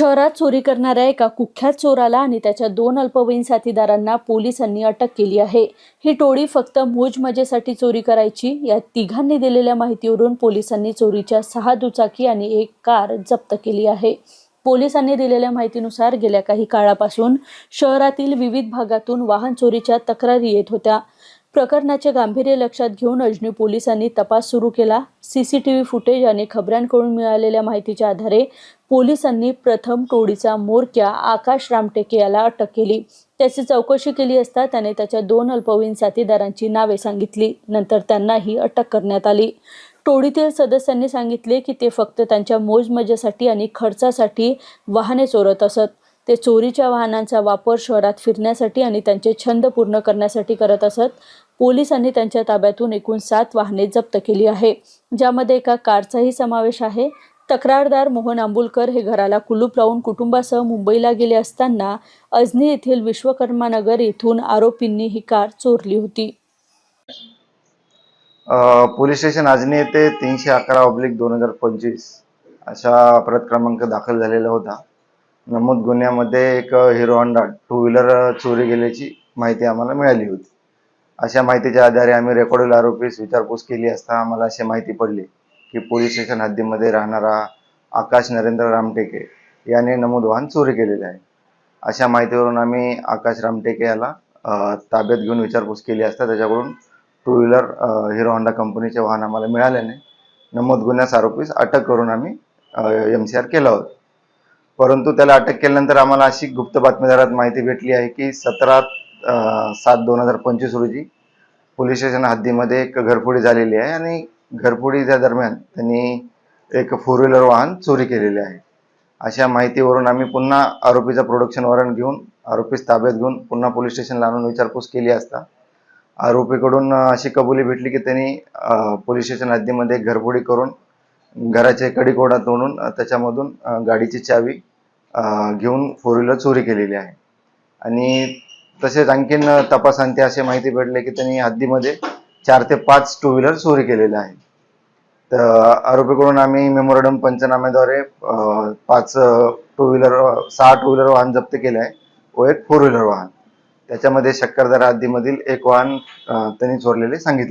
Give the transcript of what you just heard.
शहरात चोरी करणाऱ्या एका कुख्यात चोराला आणि त्याच्या दोन अल्पवयीन साथीदारांना पोलिसांनी अटक केली आहे. ही टोळी फक्त मोजमजेसाठी चोरी करायची या तिघांनी दिलेल्या माहितीवरून पोलिसांनी चोरीच्या सहा दुचाकी आणि एक कार जप्त केली आहे. पोलिसांनी दिलेल्या माहितीनुसार गेल्या काही काळापासून शहरातील विविध भागातून वाहन चोरीच्या तक्रारी येत होत्या. प्रकरणाचे गांभीर्य लक्षात घेऊन अजनी पोलिसांनी तपास सुरू केला. सीसीटीव्ही फुटेज आणि खबऱ्यांकडून मिळालेल्या माहितीच्या आधारे पोलिसांनी प्रथम टोळीचा मोरक्या आकाश रामटेके याला अटक केली. त्याची चौकशी केली असता त्याने त्याच्या दोन अल्पवयीन साथीदारांची नावे सांगितली. नंतर त्यांनाही अटक करण्यात आली. टोळीतील सदस्यांनी सांगितले की ते फक्त त्यांच्या मोजमजेसाठी आणि खर्चासाठी वाहने चोरत असत. ते चोरीच्या वाहनांचा वापर शहरात फिरण्यासाठी आणि त्यांचे छंद पूर्ण करण्यासाठी करत असत. पोलिसांनी त्यांच्या ताब्यातून एकूण सात वाहने जप्त केली आहे. ज्यामध्ये एका कारचाही समावेश आहे. तक्रारदार मोहन आंबुलकर हे घराला कुलूप लावून कुटुंबासह मुंबईला गेले असताना अजनी येथील विश्वकर्मा नगर येथून आरोपींनी ही कार चोरली होती. पोलीस स्टेशन अजनी येथे तीनशे अकरा ऑब्लिक दोन हजार पंचवीस अशा प्रत क्रमांक दाखल झालेला होता. नमूद गुन्ह्यामध्ये एक हिरो होंडा टू व्हीलर चोरी गेल्याची माहिती आम्हाला मिळाली होती. अशा माहितीच्या आधारे आम्ही रेकॉर्डेड आरोपीस विचारपूस केली असता आम्हाला अशी माहिती पडली की पोलीस स्टेशन हद्दीमध्ये राहणारा आकाश नरेंद्र रामटेके याने नमूद वाहन चोरी केलेले आहे. अशा माहितीवरून आम्ही आकाश रामटेके याला ताब्यात घेऊन विचारपूस केली असता त्याच्याकडून टू व्हीलर हिरो होंडा कंपनीचे वाहन आम्हाला मिळाल्याने नमूद गुन्ह्यास आरोपीस अटक करून आम्ही एम सी आर केला होता. परंतु त्याला अटक केल्यानंतर आम्हाला अशी गुप्त बातमीदारात माहिती भेटली आहे की सतरा सात दोन हजार पंचवीस रोजी पोलीस स्टेशन हद्दीमध्ये एक घरफोडी झालेली आहे आणि घरफोडीच्या दरम्यान त्यांनी एक फोर व्हीलर वाहन चोरी केलेले आहे. अशा माहितीवरून आम्ही पुन्हा आरोपीचं प्रोडक्शन वॉरंट घेऊन आरोपीस ताब्यात घेऊन पुन्हा पोलीस स्टेशनला आणून विचारपूस केली असता आरोपीकडून अशी कबुली भेटली की त्यांनी पोलीस स्टेशन हद्दीमध्ये घरफोडी करून घराचे कडीकोडा तोडून त्याच्यामधून गाडीची चावी घेऊन फोर व्हीलर चोरी केलेली आहे. आणि तसेच आणखीन तपासांती अशी माहिती भेटले की त्यांनी हद्दीमध्ये चार ते पाच टू व्हीलर चोरी केलेले आहे तर आरोपीकडून आम्ही मेमोरडम पंचनाम्याद्वारे पाच टू व्हीलर सहा टू व्हीलर वाहन जप्त केले आहे. व एक फोर व्हीलर वाहन. त्याच्यामध्ये शक्करदरा हद्दीमधील एक वाहन त्यांनी चोरलेले सांगितले.